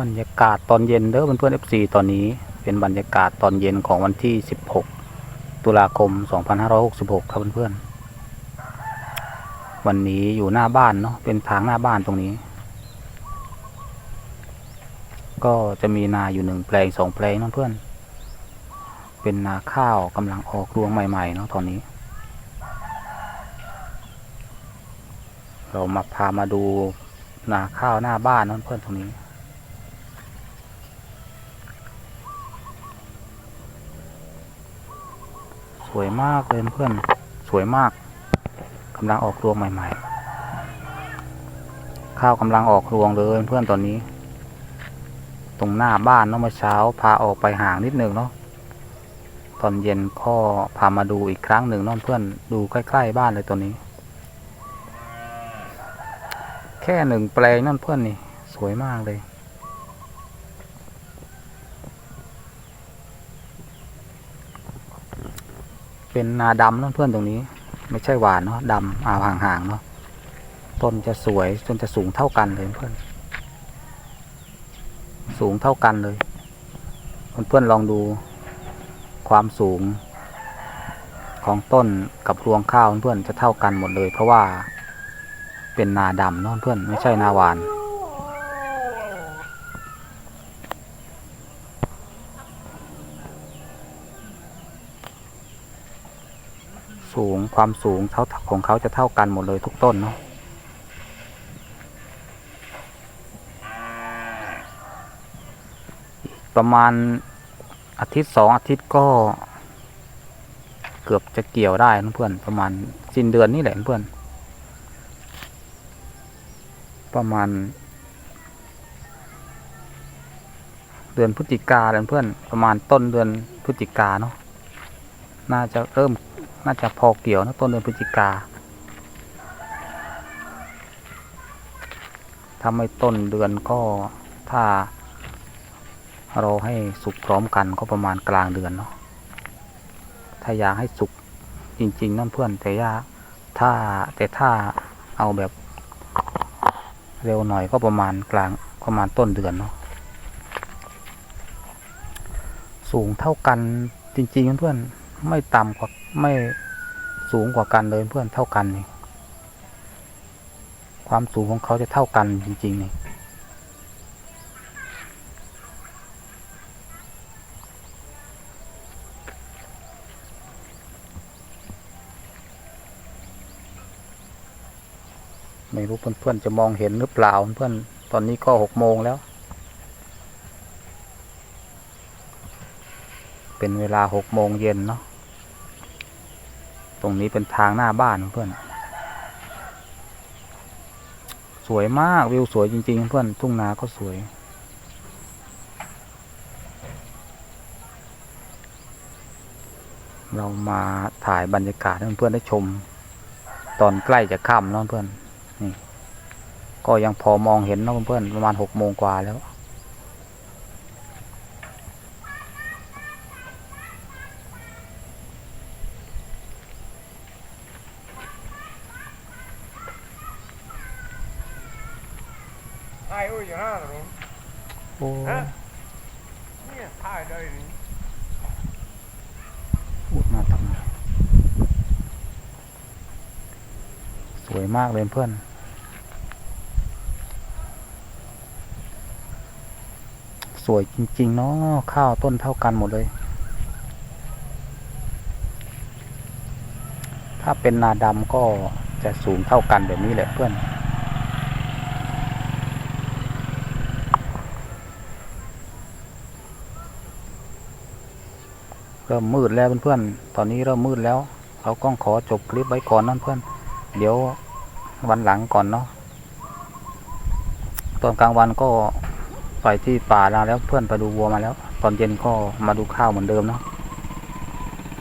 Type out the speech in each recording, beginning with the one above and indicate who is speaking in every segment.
Speaker 1: บรรยากาศตอนเย็นเด้อเพื่อนๆ FC ตอนนี้เป็นบรรยากาศตอนเย็นของวันที่ 16 ตุลาคม 2566 ครับเพื่อนๆ วันนี้อยู่หน้าบ้านเนาะเป็นทางหน้าบ้านตรงนี้ ก็จะมีนาอยู่หนึ่งแปลงสองแปลงเนาะเพื่อน เป็นนาข้าวกำลังออกรวงใหม่ๆเนาะตอนนี้ เรามาพามาดูนาข้าวหน้าบ้านเนาะเพื่อนตรงนี้ วยมากเลยเพื่อนสวยมากกำลังออกรวงใหม่ๆ ข้าวกำลังออกรวงเลยเพื่อนตอนนี้ ตรงหน้าบ้านเนาะเมื่อเช้า พาออกไปห่างนิดนึงเนาะตอนเย็นก็พามาดูอีกครั้งหนึ่งเนาะเพื่อนดูใกล้ๆบ้านเลยตัวนี้ แค่หนึ่งแปลงนั่นเพื่อนนี่ สวยมากเลย เป็นนาดำนั่นเพื่อนตรงนี้ ไม่ใช่หวานเนาะดำอาห่างๆเนาะต้นจะสวยจนจะสูงเท่ากันเลยเพื่อน สูงเท่ากันเลยเพื่อนๆลองดูความสูงของต้นกับรวงข้าวเพื่อนจะเท่ากันหมดเลย เพราะว่าเป็นนาดำเนาะเพื่อนไม่ใช่นาหวาน สูงความสูงเท่าของเขาจะเท่ากันหมดเลยทุกต้นเนาะประมาณอาทิตย์สองอาทิตย์ก็ เกือบจะเกี่ยวได้นเพื่อนประมาณสิ้นเดือนนี่แหละเพื่อน ประมาณ เดือนพฤศจิกาเพื่อนประมาณต้นเดือนพฤศจิกาเนาะน่าจะเริ่ม น่าจะพอเกี่ยวนะต้นเดือนพฤศจิกาถ้าไม่ต้นเดือนก็ถ้าเราให้สุกพร้อมกันก็ประมาณกลางเดือนเนาะถ้าอยากให้สุกจริงๆนั่นเพื่อนแต่ยาถ้าแต่ถ้าเอาแบบเร็วหน่อยก็ประมาณกลางประมาณต้นเดือนเนาะสูงเท่ากันจริงๆเพื่อนๆ ไม่ต่ำกว่าไม่สูงกว่ากันเลยเพื่อนเท่ากันนี่ความสูงของเขาจะเท่ากันจริงๆนี่ไม่รู้เพื่อนๆจะมองเห็นหรือเปล่าเพื่อนตอนนี้ก็หกโมงแล้ว เป็นเวลาหกโมงเย็นเนาะ ตรงนี้เป็นทางหน้าบ้านเพื่อน สวยมากวิวสวยจริง ๆ เพื่อนทุ่งนาก็สวย เรามาถ่ายบรรยากาศให้เพื่อนได้ชม ตอนใกล้จะค่ำเนาะเพื่อน นี่ ก็ยังพอมองเห็นเนาะเพื่อนประมาณหกโมงกว่าแล้ว
Speaker 2: ถ่ายอุ้ยอยู่ห้าหรอ
Speaker 1: โอ้
Speaker 2: ฮะเนี่ยถ่ายได้นี่
Speaker 1: พูดมาทำไมสวยมากเลยเพื่อนสวยจริง ๆ เนาะข้าวต้นเท่ากันหมดเลย ถ้าเป็นนาดำก็จะสูงเท่ากันแบบนี้แหละเพื่อน เริ่มมืดแล้วเพื่อนๆ ตอนนี้เริ่มมืดแล้ว เราก็ขอจบคลิปไว้ก่อนนั่นเพื่อน เดี๋ยววันหลังก่อนเนาะ ตอนกลางวันก็ไปที่ป่าแล้วแล้วเพื่อนไปดูวัวมาแล้ว ตอนเย็นก็มาดูข้าวเหมือนเดิมเนาะ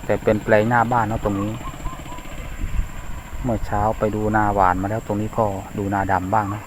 Speaker 1: แต่เป็นแปลงหน้าบ้านเนาะตรงนี้ เมื่อเช้าไปดูนาหวานมาแล้วตรงนี้ก็ดูนาดำบ้างเนาะ